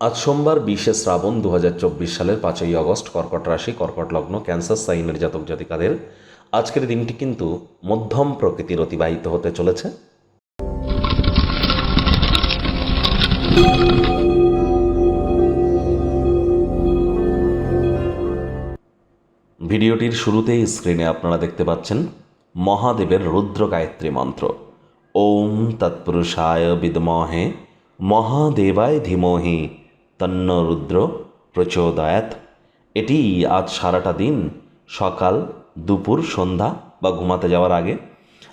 আজ সোমবার বিশে শ্রাবণ দু হাজার চব্বিশ সালের পাঁচই অগস্ট কর্কট রাশি, কর্কট লগ্ন, ক্যান্সার সাইনের জাতক জাতিকাদের। আজকের দিনটি কিন্তু মধ্যম প্রকৃতির অতিবাহিত হতে চলেছে। ভিডিওটির শুরুতেই স্ক্রিনে আপনারা দেখতে পাচ্ছেন মহাদেবের রুদ্র গায়ত্রী মন্ত্র। ওম তৎপুরুষায় বিদমহে মহাদেবায় ধীমহি। তন্ন রুদ্র প্রচোদয়াত। এটি আজ সারাটা দিন, সকাল, দুপুর, সন্ধ্যা বা ঘুমাতে যাওয়ার আগে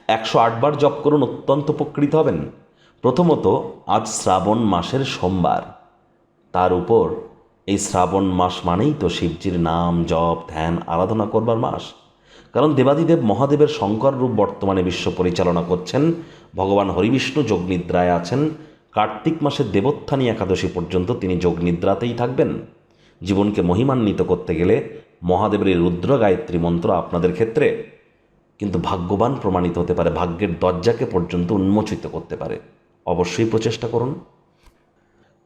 একশো আটবার জপ করুন, অত্যন্ত উপকৃত হবেন। প্রথমত আজ শ্রাবণ মাসের সোমবার। তার উপর এই শ্রাবণ মাস মানেই তো শিবজির নাম, জপ, ধ্যান, আরাধনা করবার মাস। কারণ দেবাদিদেব মহাদেবের শঙ্কর রূপ বর্তমানে বিশ্ব পরিচালনা করছেন। ভগবান হরিবিষ্ণু যোগনিদ্রায় আছেন। কার্তিক মাসের দেবোত্থানী একাদশী পর্যন্ত তিনি যোগনিদ্রাতেই থাকবেন। জীবনকে মহিমান্বিত করতে গেলে মহাদেবের এই রুদ্র গায়ত্রী মন্ত্র আপনাদের ক্ষেত্রে কিন্তু ভাগ্যবান প্রমাণিত হতে পারে, ভাগ্যের দরজাকে পর্যন্ত উন্মোচিত করতে পারে। অবশ্যই প্রচেষ্টা করুন।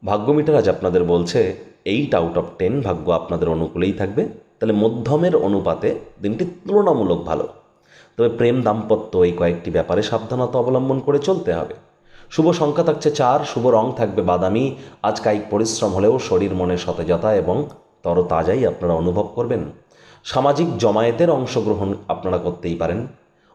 ভাগ্য মিটার আজ আপনাদের বলছে এইট আউট অফ টেন ভাগ্য আপনাদের অনুকূলেই থাকবে। তাহলে মধ্যমের অনুপাতে দিনটি তুলনামূলক ভালো। তবে প্রেম দাম্পত্য এই কয়েকটি ব্যাপারে সাবধানতা অবলম্বন করে চলতে হবে। শুভ সংখ্যা থাকছে চার, শুভ রং থাকবে বাদামি। আজ কায়িক পরিশ্রম হলেও শরীর মনে সতেজতা এবং তরতাজাই আপনারা অনুভব করবেন। সামাজিক জমায়েতের অংশগ্রহণ আপনারা করতেই পারেন।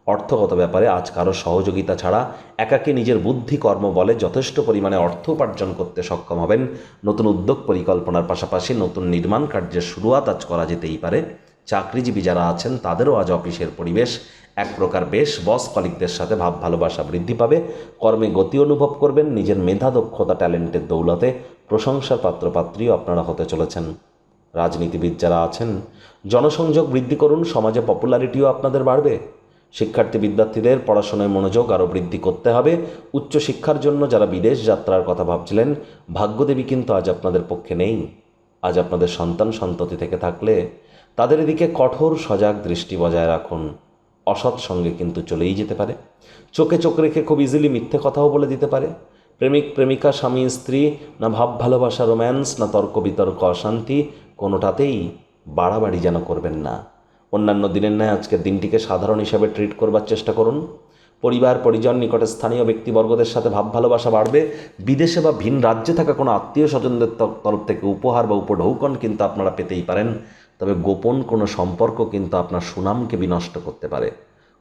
অর্থগত ব্যাপারে আজ কারও সহযোগিতা ছাড়া একাকে নিজের বুদ্ধি কর্ম বলে যথেষ্ট পরিমাণে অর্থ উপার্জন করতে সক্ষম হবেন। নতুন উদ্যোগ পরিকল্পনার পাশাপাশি নতুন নির্মাণ কার্যের শুরুয়াত আজ করা যেতেই পারে। চাকরিজীবী যারা আছেন, তাদেরও আজ অফিসের পরিবেশ এক প্রকার বেশ। বস কলিকদের সাথে ভাব ভালোবাসা বৃদ্ধি পাবে। কর্মে গতি অনুভব করবেন। নিজের মেধা, দক্ষতা, ট্যালেন্টের দৌলতে প্রশংসার পাত্রপাত্রীও আপনারা হতে চলেছেন। রাজনীতিবিদ যারা আছেন, জনসংযোগ বৃদ্ধি করুন, সমাজে পপুলারিটিও আপনাদের বাড়বে। শিক্ষার্থী বিদ্যার্থীদের পড়াশোনায় মনোযোগ আরও বৃদ্ধি করতে হবে। উচ্চশিক্ষার জন্য যারা বিদেশ যাত্রার কথা ভাবছিলেন, ভাগ্যদেবী কিন্তু আজ আপনাদের পক্ষে নেই। আজ আপনাদের সন্তান সন্ততি থেকে থাকলে তাদের দিকে কঠোর সজাগ দৃষ্টি বজায় রাখুন। অসৎ সঙ্গে কিন্তু চলেই যেতে পারে। চোখে চোখ রেখে খুব ইজিলি মিথ্যে কথাও বলে দিতে পারে। প্রেমিক, প্রেমিকা, স্বামী, স্ত্রী, না ভাব, ভালোবাসা রোম্যান্স না তর্ক, বিতর্ক, অশান্তি, কোনোটাতেই বাড়াবাড়ি যেন করবেন না। অন্যান্য দিনের ন্যায় আজকের দিনটিকে সাধারণ হিসাবে ট্রিট করবার চেষ্টা করুন। পরিবার, পরিজন, নিকটে স্থানীয় ব্যক্তিবর্গদের সাথে ভাব, ভালোবাসা বাড়বে। বিদেশে বা ভিন রাজ্যে থাকা কোনো আত্মীয় স্বজনদের তর- তরফ থেকে উপহার বা উপঢৌকন কিন্তু আপনারা পেতেই পারেন। তবে গোপন কোনো সম্পর্ক কিন্তু আপনার সুনামকে বিনষ্ট করতে পারে।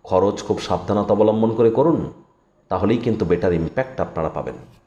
খরচ খুব সাবধানতা অবলম্বন করে করুন, তাহলেই কিন্তু বেটার ইম্প্যাক্ট আপনারা পাবেন।